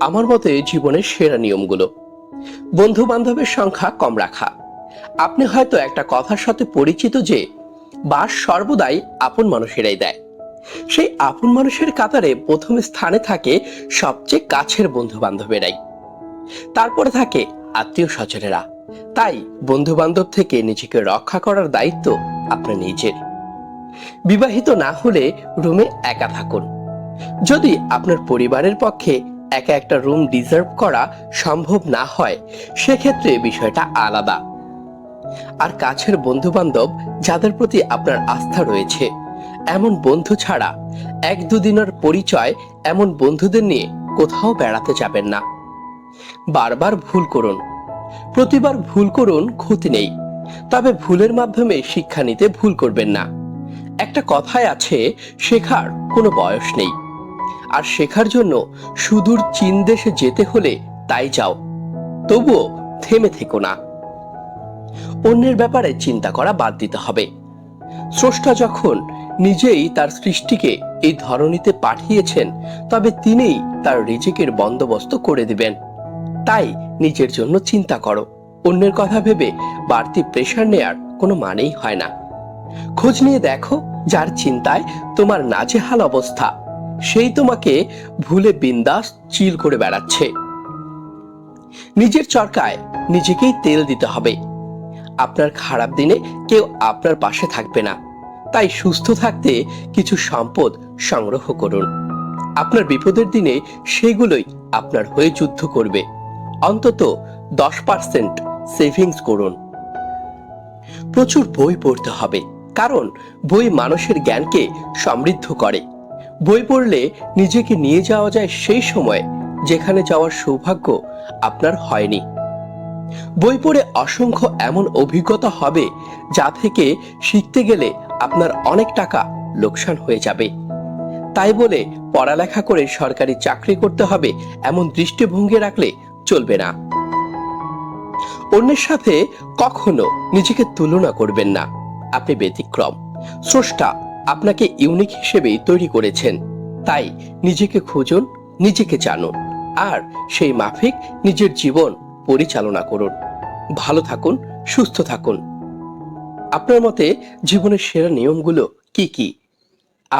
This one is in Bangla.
আমার মতে জীবনের সেরা নিয়মগুলো। বন্ধু বান্ধবের সংখ্যা কম রাখা। আপনি হয়তো একটা কথার সাথে পরিচিত যে, বাস সর্বদাই আপন মানুষেরাই দেয়। সেই আপন মানুষের কাতারে প্রথম স্থানে থাকে সবচেয়ে কাছের বন্ধু বান্ধবেরাই তারপরে থাকে আত্মীয় স্বজনেরা তাই বন্ধু বান্ধব থেকে নিজেকে রক্ষা করার দায়িত্ব আপনার নিজের। বিবাহিত না হলে রুমে একা থাকুন। যদি আপনার পরিবারের পক্ষে একা একটা রুম ডিজার্ভ করা সম্ভব না হয়, সেক্ষেত্রে বিষয়টা আলাদা। আর কাছের বন্ধু বান্ধব যাদের প্রতি আপনার আস্থা রয়েছে, এমন বন্ধু ছাড়া এক দুদিনের পরিচয় এমন বন্ধুদের নিয়ে কোথাও বেড়াতে যাবেন না। বারবার ভুল করুন। প্রতিবার ভুল করুন ক্ষতি নেই, তবে ভুলের মাধ্যমে শিক্ষা নিতে ভুল করবেন না। একটা কথায় আছে, শেখার কোনো বয়স নেই। আর শেখার জন্য সুদূর চীন দেশে যেতে হলে তাই যাও। তবুও থেমে থেকো না। অন্যের ব্যাপারে চিন্তা করা বাদ দিতে হবে। স্রষ্টা যখন নিজেই তার সৃষ্টিকে এই ধরনীতে পাঠিয়েছেন, তবে তিনিই তার রিজিকের বন্দোবস্ত করে দিবেন। তাই নিজের জন্য চিন্তা করো। অন্যের কথা ভেবে বাড়তি প্রেশার নেয়ার কোনো মানেই হয় না। খোঁজ নিয়ে দেখো, যার চিন্তায় তোমার নাজেহাল অবস্থা। সেই তোমাকে ভুলে বিন্দাস চিল করে বেড়াচ্ছে। নিজের চরকায় নিজেকেই তেল দিতে হবে। আপনার খারাপ দিনে কেউ আপনার পাশে থাকবে না। তাই সুস্থ থাকতে কিছু সম্পদ সংগ্রহ করুন। আপনার বিপদের দিনে সেগুলোই আপনার হয়ে যুদ্ধ করবে। অন্তত দশ পার্সেন্ট সেভিংস করুন। প্রচুর বই পড়তে হবে, কারণ বই মানুষের জ্ঞানকে সমৃদ্ধ করে। বই পড়লে নিজেকে নিয়ে যাওয়া যায় সেই সময় যেখানে যাওয়ার সৌভাগ্য আপনার হয়নি। বই পড়ে অসংখ্য এমন অভিজ্ঞতা হবে যা থেকে শিখতে গেলে আপনার অনেক টাকা লোকসান হয়ে যাবে। তাই বলে পড়ালেখা করে সরকারি চাকরি করতে হবে এমন দৃষ্টিভঙ্গি রাখলে চলবে না। অন্যের সাথে কখনো নিজেকে তুলনা করবেন না। আপনি ব্যতিক্রম। স্রষ্টা আপনাকে ইউনিক হিসেবেই তৈরি করেছেন। তাই নিজেকে খুঁজুন, নিজেকে জানুন, আর সেই মাফিক নিজের জীবন পরিচালনা করুন। ভালো থাকুন, সুস্থ থাকুন। আপনার মতে জীবনের সেরা নিয়মগুলো কি কি?